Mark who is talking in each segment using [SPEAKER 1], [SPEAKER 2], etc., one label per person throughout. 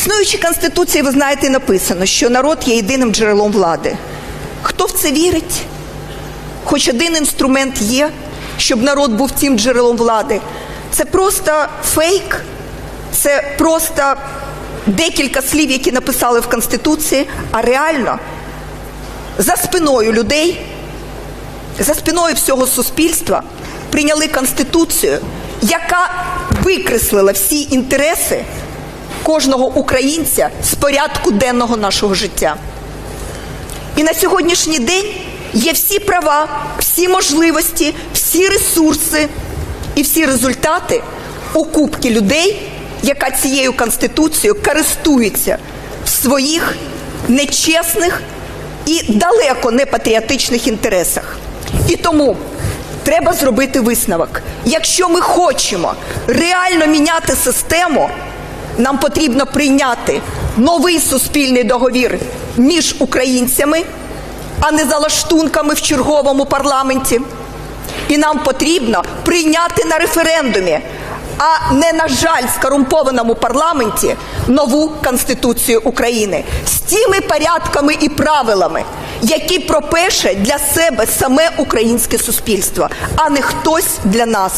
[SPEAKER 1] існуючій конституції, ви знаєте, написано, що народ є єдиним джерелом влади. Хто в це вірить? Хоч один інструмент є, щоб народ був цим джерелом влади. Це просто фейк, це просто декілька слів, які написали в Конституції, а реально за спиною людей, за спиною всього суспільства прийняли Конституцію, яка викреслила всі інтереси кожного українця з порядку денного нашого життя. І на сьогоднішній день є всі права, всі можливості, всі ресурси і всі результати у людей, яка цією конституцією користується в своїх нечесних і далеко не патріотичних інтересах. І тому треба зробити висновок. Якщо ми хочемо реально міняти систему, нам потрібно прийняти новий суспільний договір між українцями, а не за лаштунками в черговому парламенті. І нам потрібно прийняти на референдумі, а не на жаль, скорумпованому парламенті нову конституцію України з тими порядками і правилами, які пропише для себе саме українське суспільство, а не хтось для нас.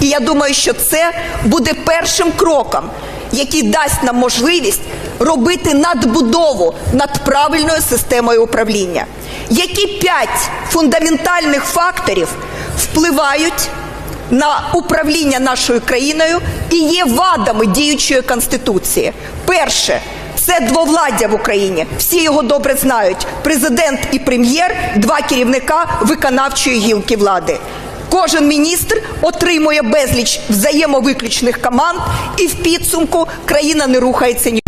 [SPEAKER 1] І я думаю, що це буде першим кроком, який дасть нам можливість робити надбудову над правильною системою управління. Які п'ять фундаментальних факторів впливають на управління нашою країною і є вадами діючої конституції? Перше це двовладдя в Україні. Всі його добре знають. Президент і прем'єр два керівника виконавчої гілки влади. Кожен міністр отримує безліч взаємовиключних команд, і в підсумку країна не рухається ні.